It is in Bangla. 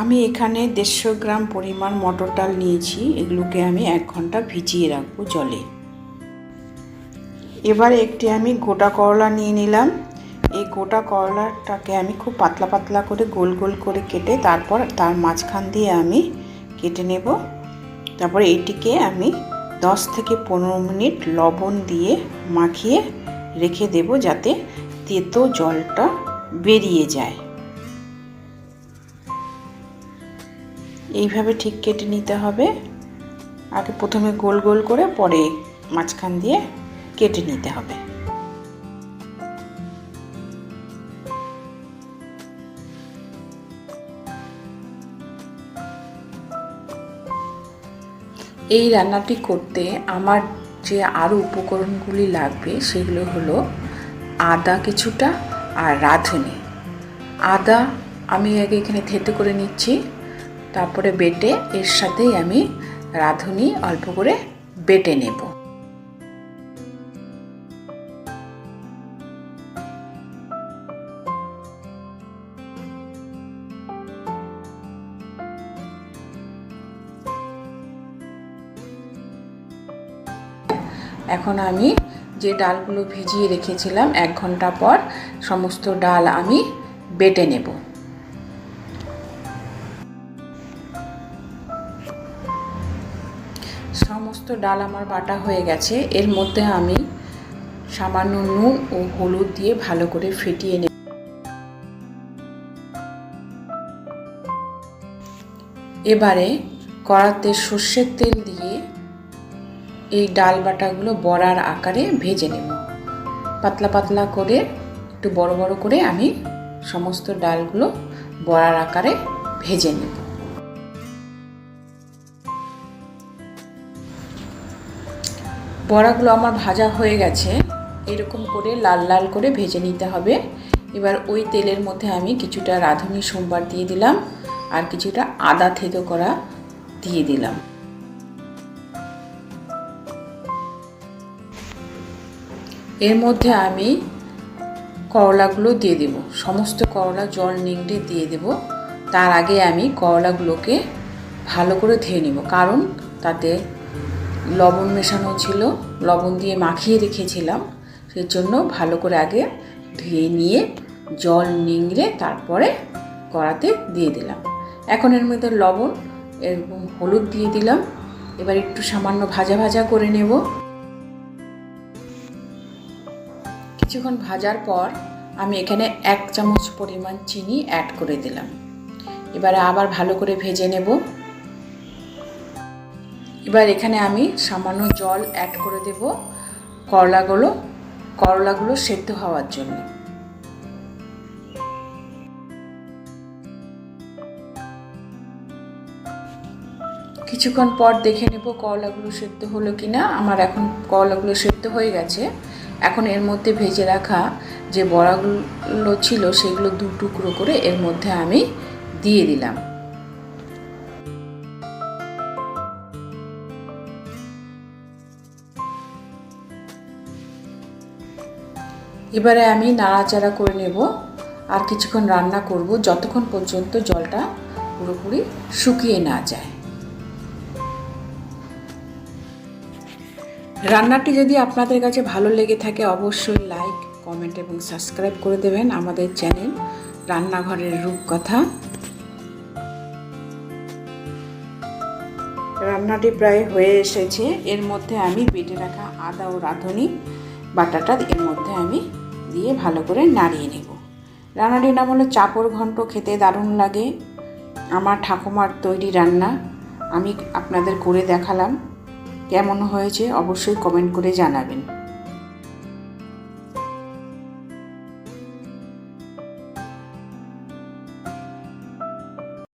আমি এখানে দেড়শো গ্রাম পরিমাণ মটর ডাল নিয়েছি। এগুলোকে আমি এক ঘণ্টা ভিজিয়ে রাখব জলে। এবার একটি আমি গোটা করলা নিয়ে নিলাম। এই গোটা করলাটাকে আমি খুব পাতলা পাতলা করে গোল গোল করে কেটে তারপর তার মাঝখান দিয়ে আমি কেটে নেব। তারপর এটিকে আমি দশ থেকে পনেরো মিনিট লবণ দিয়ে মাখিয়ে রেখে দেব যাতে তেতো জলটা বেরিয়ে যায়। এইভাবে ঠিক কেটে নিতে হবে। আগে প্রথমে গোল গোল করে পরে মাঝখান দিয়ে কেটে নিতে হবে। এই রান্নাটি করতে আমার যে আরও উপকরণগুলি লাগবে সেগুলো হলো আদা কিছুটা আর রাঁধুনি। আদা আমি আগে এখানে থেতে করে নিচ্ছি। তারপরে বেটে এর সাথেই আমি রাঁধুনি অল্প করে বেটে নেব। এখন আমি যে ডালগুলো ভিজিয়ে রেখেছিলাম, এক ঘণ্টা পর সমস্ত ডাল আমি বেটে নেব। সমস্ত ডাল আমার বাটা হয়ে গেছে। এর মধ্যে আমি সামান্য নুন ও হলুদ দিয়ে ভালো করে ফেটিয়ে নেব। এবারে কড়াতে সর্ষের তেল দিয়ে এই ডাল বাটাগুলো বড়ার আকারে ভেজে নেব। পাতলা পাতলা করে একটু বড় বড় করে আমি সমস্ত ডালগুলো বড়ার আকারে ভেজে নেব। বড়াগুলো আমার ভাজা হয়ে গেছে। এরকম করে লাল লাল করে ভেজে নিতে হবে। এবার ওই তেলের মধ্যে আমি কিছুটা রাঁধুনি সোমবার দিয়ে দিলাম আর কিছুটা আদা থেতো করা দিয়ে দিলাম। এর মধ্যে আমি করলাগুলো দিয়ে দেব। সমস্ত করলা জল নিংড়ে দিয়ে দেব। তার আগে আমি করলাগুলোকে ভালো করে ধুয়ে নেব। কারণ তাতে লবণ মেশানো ছিল। লবণ দিয়ে মাখিয়ে রেখেছিলাম। সেই জন্য ভালো করে আগে ধুয়ে নিয়ে জল নিংড়ে তারপরে কড়াতে দিয়ে দিলাম। এখন এর মধ্যে লবণ এবং হলুদ দিয়ে দিলাম। এবার একটু সামান্য ভাজা ভাজা করে নেব। কিছুক্ষণ ভাজার পর আমি এখানে এক চামচ পরিমাণ চিনি অ্যাড করে দিলাম। এবারে আবার ভালো করে ভেজে নেব। এবার এখানে আমি সামান্য জল অ্যাড করে দেব করলাগুলো করলাগুলো সেদ্ধ হওয়ার জন্য। কিছুক্ষণ পর দেখে নেব করলাগুলো সেদ্ধ হলো কি না আমার এখন করলাগুলো সেদ্ধ হয়ে গেছে। এখন এর মধ্যে ভেজে রাখা যে বড়াগুলো ছিল, সেগুলো দু টুকরো করে এর মধ্যে আমি দিয়ে দিলাম। এবারে আমি নাড়াচাড়া করে নেব আর কিছুক্ষণ রান্না করব যতক্ষণ পর্যন্ত জলটা পুরোপুরি শুকিয়ে না যায়। রান্নাটি যদি আপনাদের কাছে ভালো লেগে থাকে অবশ্যই লাইক, কমেন্ট এবং সাবস্ক্রাইব করে দেবেন আমাদের চ্যানেল রান্নাঘরের রূপকথা। রান্নাটি প্রায় হয়ে এসেছে। এর মধ্যে আমি বেটে রাখা আদা ও রাঁধুনি বাটাটা এর মধ্যে আমি দিয়ে ভালো করে নাড়িয়ে নেব। রান্নাটির নাম হলো চাপড় ঘন্ট খেতে দারুণ লাগে। আমার ঠাকুমার তৈরি রান্না আমি আপনাদের করে দেখালাম। কেমন হয়েছে অবশ্যই কমেন্ট করে জানাবেন।